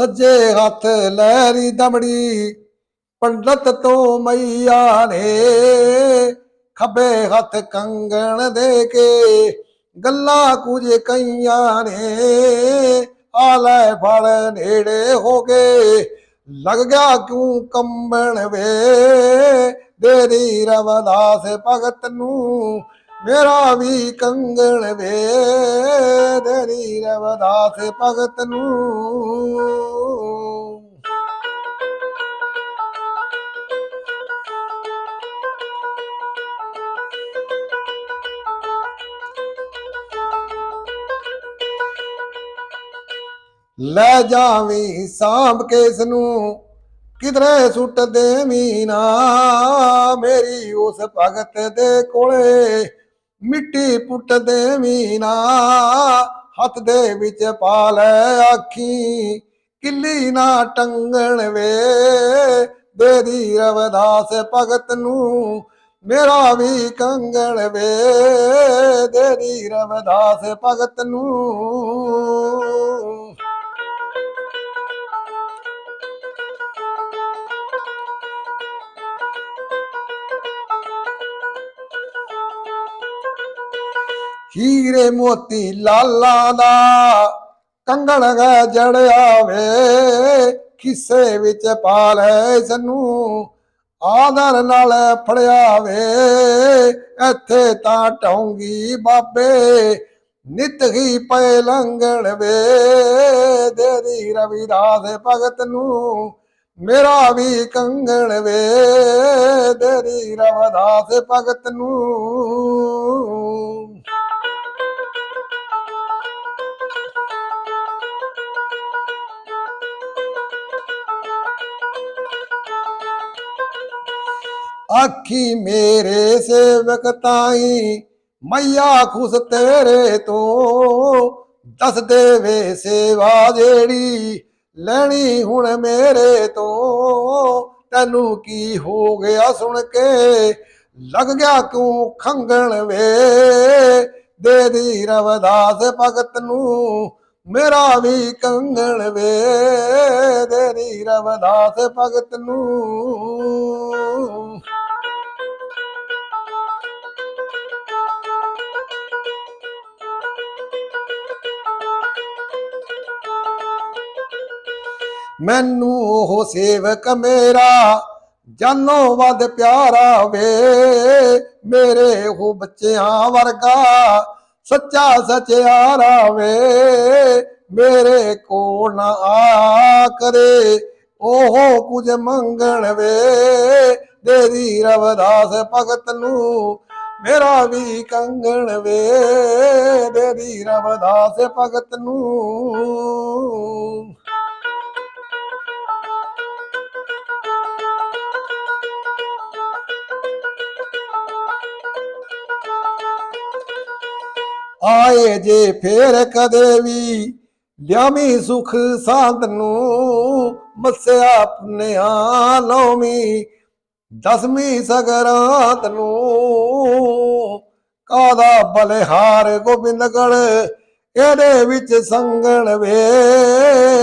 ਸੱਜੇ ਹੱਥ ਲਹਿਰੀ ਦਮੜੀ, ਪੰਡਤ ਤੋਂ ਮਈਆ ਨੇ ਖੱਬੇ ਹੱਥ ਕੰਗਣ ਦੇ ਕੇ, ਗੱਲਾਂ ਕੁਝ ਕਈਆਂ ਨੇ ਆ ਲੈ ਫੜ ਨੇੜੇ ਹੋ ਗਏ ਲੱਗ ਗਿਆ ਕਿਉਂ ਕੰਬਣ ਵੇ, ਦੇਰੀ ਰਵਦਾਸ ਭਗਤ ਨੂੰ ਮੇਰਾ ਵੀ ਕੰਗਣ ਵੇ ਦੇਰੀ ਰਵਦਾਸ ਭਗਤ ਨੂੰ। ਲੈ ਜਾਵੀਂ ਸਾਂਭ ਕੇ ਇਸ ਨੂੰ ਕਿਧਰੇ ਸੁੱਟ ਦੇਵੀਂ ਨਾ ਮੇਰੀ ਉਸ ਭਗਤ ਦੇ ਕੋਲੇ। ਮਿੱਟੀ ਪੁੱਟ ਦੇਵੀਂ ਨਾ, ਹੱਥ ਦੇ ਵਿੱਚ ਪਾ ਲੈ ਆਖੀ, ਕਿੱਲੀ ਨਾ ਟੰਗਣ ਵੇ ਦੇਦੀ ਰਵਦਾਸ ਭਗਤ ਨੂੰ, ਮੇਰਾ ਵੀ ਕੰਗਣ ਵੇ ਦੇਦੀ ਰਵਦਾਸ ਭਗਤ ਨੂੰ। ਹੀਰੇ ਮੋਤੀ ਲਾਲਾ ਦਾ ਕੰਗਣ ਗਾ ਜੜਿਆ ਵੇ ਖਿੱਸੇ ਵਿੱਚ ਪਾ ਲੈ ਸਨੂੰ ਆਦਰ ਨਾਲ ਫੜਿਆ ਵੇ। ਇੱਥੇ ਤਾਂ ਟੌਂਗੀ ਬਾਬੇ, ਨਿਤ ਹੀ ਪਏ ਲੰਗਣ ਵੇ। ਦੇਦੀ ਰਵਿਦਾਸ ਭਗਤ ਨੂੰ ਮੇਰਾ ਵੀ ਕੰਗਣ ਵੇ। ਦੇਦੀ ਰਵਿਦਾਸ ਭਗਤ ਨੂੰ ਆਖੀ, ਮੇਰੇ ਸੇਵਕ ਤਾਈ, ਮਈਆ ਖੁਸ ਤੇਰੇ ਤੋਂ। ਦੱਸ ਦੇਵੇ ਸੇਵਾ ਜਿਹੜੀ ਲੈਣੀ ਹੁਣ ਮੇਰੇ ਤੋਂ। ਤੈਨੂੰ ਕੀ ਹੋ ਗਿਆ ਸੁਣ ਕੇ? ਲੱਗ ਗਿਆ ਕਿਉਂ ਖੰਗਣ ਵੇ? ਦੇ ਦੀ ਰਵਦਾਸ ਭਗਤ ਨੂੰ ਮੇਰਾ ਵੀ ਕੰਗਣ ਵੇ। ਦੇ ਦੀ ਰਵਦਾਸ ਭਗਤ ਨੂੰ ਮੈਨੂੰ ਉਹ ਸੇਵਕ ਮੇਰਾ, ਜਾਨੋਂ ਵੱਧ ਪਿਆਰਾ ਵੇ। ਮੇਰੇ ਉਹ ਬੱਚਿਆਂ ਵਰਗਾ, ਸੱਚਾ ਸਚਿਆਰਾ ਵੇ। ਮੇਰੇ ਕੋਲ ਨਾ ਆ ਕਰੇ, ਉਹ ਕੁਝ ਮੰਗਣ ਵੇ। ਦੇਦੀ ਰਵਦਾਸ ਭਗਤ ਨੂੰ ਮੇਰਾ ਵੀ ਕੰਗਣ ਵੇ। ਦੇਦੀ ਰਵਦਾਸ ਭਗਤ ਨੂੰ ਆਏ ਜੇ ਫੇਰ ਕਦੇ ਵੀ ਲਿਆਮੀ ਸੁਖ ਸਾਧ ਨੂੰ ਮਸਿਆ ਪੁੰਨਿਆ ਲੋਮੀ ਦਸਵੀਂ ਸਗਰਾਤ ਨੂੰ ਕਾਦਾ ਬਲਿਹਾਰ ਗੋਬਿੰਦਗੜ ਇਹਦੇ ਵਿੱਚ ਸੰਗਣ ਵੇ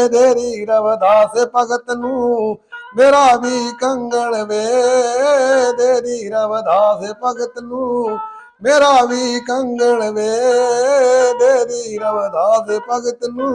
ਦੇਰੀ ਰਵਦਾਸ ਭਗਤ ਨੂੰ, ਮੇਰਾ ਵੀ ਕੰਗਣ ਵੇ ਦੇਰੀ ਰਵਦਾਸ ਭਗਤ ਨੂੰ। ਮੇਰਾ ਵੀ ਕੰਗਣ ਵੇ ਦੇਦੀ ਰਵਦਾਸ ਭਗਤ ਨੂੰ।